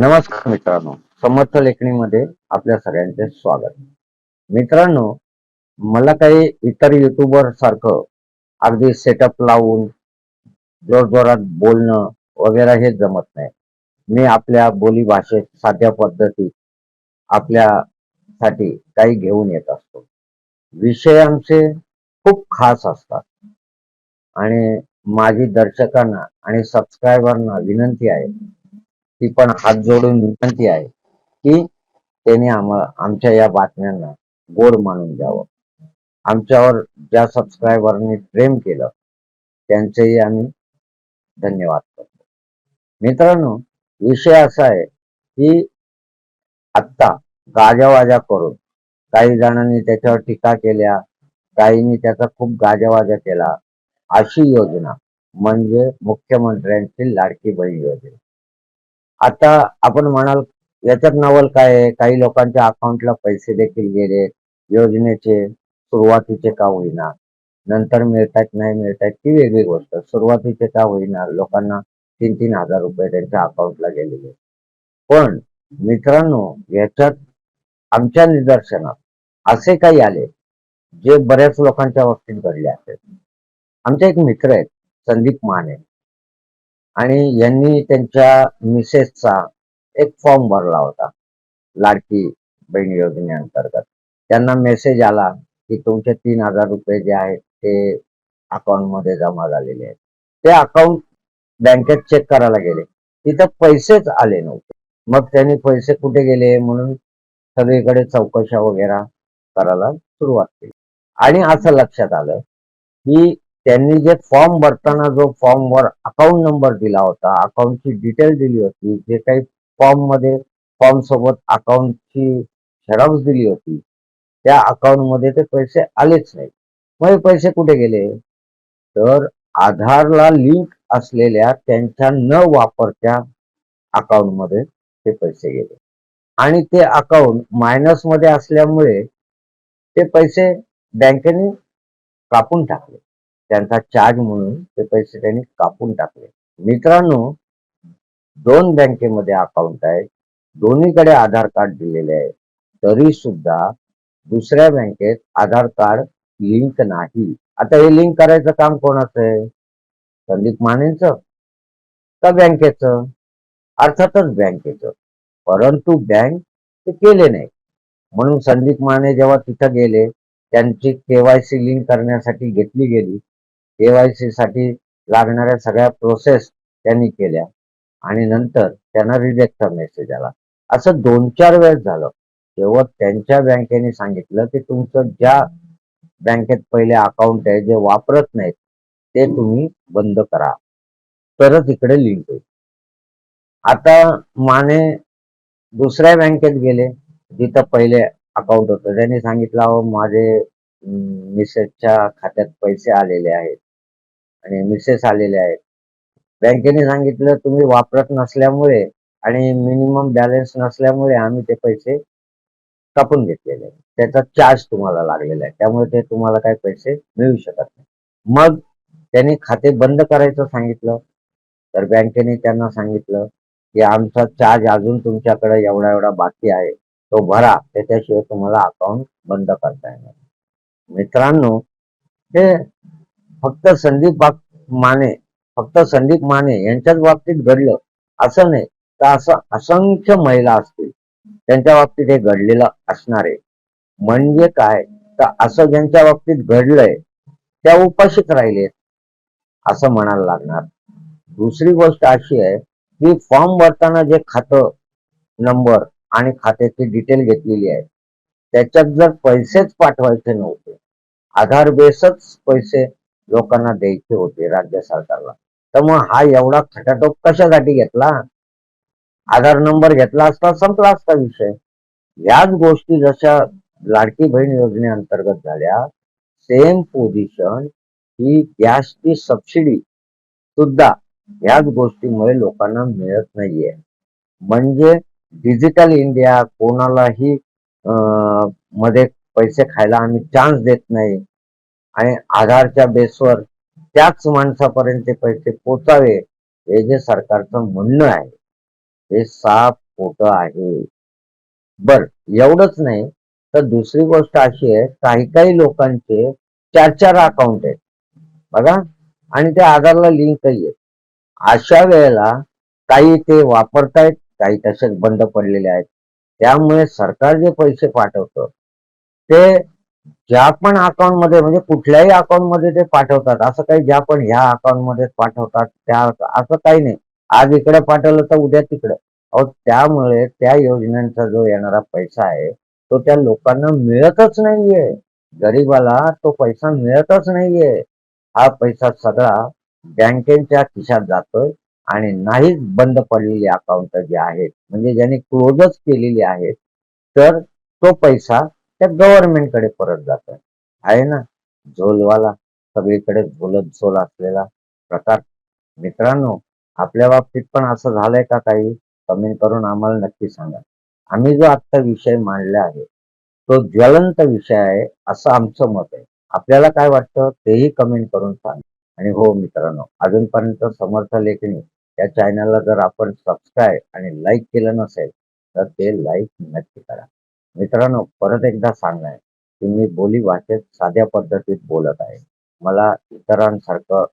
नमस्कार मित्रांनो. समर्थ लेखणीमध्ये आपल्या सगळ्यांचे स्वागत. मित्रांनो मला काही इतर युट्यूबर सारखं अगदी सेटअप लावून जोरजोरात बोलणं वगैरे हे जमत नाही. मी आपल्या बोली भाषेत साध्या पद्धतीत आपल्यासाठी काही घेऊन येत असतो. विषय आमचे खूप खास असतात. आणि माझी दर्शकांना आणि सबस्क्रायबरना विनंती आहे ती पण हात जोडून विनंती आहे की त्यांनी आम्हाला आमच्या या बातम्यांना गोड मानून द्यावं. आमच्यावर ज्या सबस्क्रायबरनी प्रेम केलं त्यांचेही आम्ही धन्यवाद करतो. मित्रांनो विषय असा आहे की आत्ता गाजावाजा करून काही जणांनी त्याच्यावर टीका केल्या काहींनी त्याचा खूप गाजावाजा केला. अशी योजना म्हणजे मुख्यमंत्र्यांची लाडकी बहीण योजना. आता आपण म्हणाल याच्यात नवल काय आहे? काही लोकांच्या अकाउंटला पैसे देखील गेले योजनेचे सुरुवातीचे का होईना नंतर मिळतात नाही मिळतात ती वेगळी गोष्ट. सुरुवातीचे का होईना लोकांना तीन तीन हजार रुपये त्यांच्या अकाउंटला गेलेले. पण मित्रांनो याच्यात आमच्या निदर्शनात असे काही आले जे बऱ्याच लोकांच्या बाबतीत घडले असेल. आमचे एक मित्र आहेत संदीप माने. आणि यांनी त्यांच्या मिसेसचा एक फॉर्म भरला होता लाडकी बहीण योजनेअंतर्गत त्यांना मेसेज आला की तुमचे तीन हजार रुपये जे आहेत ते अकाउंटमध्ये जमा झालेले आहेत. ते अकाउंट बँकेत चेक करायला गेले. तिथं पैसेच आले नव्हते. मग त्यांनी पैसे कुठे गेले म्हणून सगळीकडे चौकशा वगैरे करायला सुरुवात केली. आणि असं लक्षात आलं की त्यांनी जे फॉर्म भरताना जो फॉर्मवर अकाउंट नंबर दिला होता अकाउंटची डिटेल दिली होती जे काही फॉर्ममध्ये फॉर्म सोबत अकाउंटची झेरॉक्स दिली होती त्या अकाउंटमध्ये ते पैसे आलेच नाही मग हे पैसे कुठे गेले? तर आधारला लिंक असलेल्या त्यांच्या न वापरत्या अकाउंटमध्ये ते पैसे गेले. आणि ते अकाउंट मायनसमध्ये असल्यामुळे ते पैसे बँकेने कापून टाकले. त्यांचा चार्ज म्हणून ते पैसे त्यांनी कापून टाकले. मित्रांनो दोन बँकेमध्ये अकाउंट आहे दोन्हीकडे आधार कार्ड दिलेले आहे तरी सुद्धा दुसऱ्या बँकेत आधार कार्ड लिंक नाही. आता हे लिंक करायचं काम कोणाचं आहे? संदीप मानेचं? का बँकेचं? अर्थातच बँकेचं. परंतु बँक ते केले नाही. म्हणून संदीप माने जेव्हा तिथं गेले त्यांची केवायसी लिंक करण्यासाठी घेतली गेली. केवायसी साठी लागणाऱ्या सगळ्या प्रोसेस त्यांनी केल्या. आणि नंतर त्यांना रिजेक्टचा मेसेज आला. असं दोन चार वेळेस झालं. तेव्हा त्यांच्या बँकेने सांगितलं की तुमचं ज्या बँकेत पहिले अकाउंट आहे जे वापरत नाहीत ते तुम्ही बंद करा. तरच इकडे लिंक होईल. आता माने दुसऱ्या बँकेत गेले जिथं पहिले अकाउंट होतं. त्यांनी सांगितलं अहो माझे मिसेसच्या खात्यात पैसे आलेले आहेत. आणि मिसेस आलेले आहेत. बँकेने सांगितलं तुम्ही वापरत नसल्यामुळे आणि मिनिमम बॅलन्स नसल्यामुळे आम्ही ते पैसे कापून घेतलेले त्याचा चार्ज तुम्हाला लागलेला आहे. त्यामुळे ते तुम्हाला काही पैसे मिळू शकत नाही. मग त्यांनी खाते बंद करायचं सांगितलं. तर बँकेने त्यांना सांगितलं की आमचा चार्ज अजून तुमच्याकडे एवढा एवढा बाकी आहे. तो भरा. त्याच्याशिवाय तुम्हाला अकाउंट बंद करता येणार मित्रांनो हे फक्त संदीप माने फक्त संदीप माने यांच्याच बाबतीत घडलं. असं नाही तर असं असंख्य महिला असतील त्यांच्या बाबतीत हे घडलेलं असणार. आहे म्हणजे काय? तर असं ज्यांच्या बाबतीत घडलंय त्या उपाशीच राहिले असं म्हणायला लागणार. दुसरी गोष्ट अशी आहे की फॉर्म भरताना जे खातं नंबर आणि खात्याची डिटेल घेतलेली आहे त्याच्यात जर पैसेच पाठवायचे नव्हते आधार बेसच पैसे लोकांना द्यायचे होते राज्य सरकारला. तर मग हा एवढा खटाटोप कशासाठी घेतला? आधार नंबर घेतला असता संपला असता विषय. याच गोष्टी जशा लाडकी बहीण योजनेअंतर्गत झाल्या सेम पोझिशन ही गॅसची सबसिडी सुद्धा याच गोष्टीमुळे लोकांना मिळत नाहीये. म्हणजे डिजिटल इंडिया कोणालाही मध्ये पैसे खायला आम्ही चान्स देत नाही. आणि आधारच्या बेसवर त्याच माणसापर्यंत पैसे पोचावे हे जे सरकारचं म्हणणं आहे हे साफ खोटं आहे. बर एवढंच नाही तर दुसरी गोष्ट अशी आहे काही काही लोकांचे चार चार अकाउंट आहेत. बघा आणि ते आधारला लिंकही आहेत. अशा वेळेला काही ते वापरतायत काही तसेच बंद पडलेले आहेत. त्यामुळे सरकार जे पैसे पाठवतं ते ज्या पण अकाउंटमध्ये म्हणजे कुठल्याही अकाउंटमध्ये ते पाठवतात. असं काही ज्या पण ह्या अकाउंटमध्ये पाठवतात त्या असं काही नाही. आज इकडे पाठवलं तर उद्या तिकडे. अहो त्यामुळे त्या योजनांचा जो येणारा पैसा आहे तो त्या लोकांना मिळतच नाहीये. गरीबाला तो पैसा मिळतच नाहीये. हा पैसा सगळा बँकेच्या खिशात जातोय आणि नाहीच बंद पडलेली अकाउंट जे आहेत म्हणजे ज्यांनी क्लोजच केलेली आहेत तर तो पैसा त्या गव्हर्नमेंटकडे परत जातोय. आहे ना? झोलवाला सगळीकडे झोलत झोल असलेला प्रकार. मित्रांनो आपल्या बाबतीत पण असं झालंय का काही? कमेंट करून आम्हाला नक्की सांगा. आम्ही जो आत्ता विषय मांडला आहे तो ज्वलंत विषय आहे असं आमचं मत आहे. आपल्याला काय वाटतं? तेही कमेंट करून सांगा. आणि हो मित्रांनो अजूनपर्यंत समर्थ लेखणी या चॅनलला जर आपण सबस्क्राईब आणि लाईक केलं नसेल तर ते लाईक नक्की करा. मित्रांनो परत एकदा सांगणार की मी बोली भाषेत साध्या पद्धतीत बोलत आहे. मला इतरांसारखं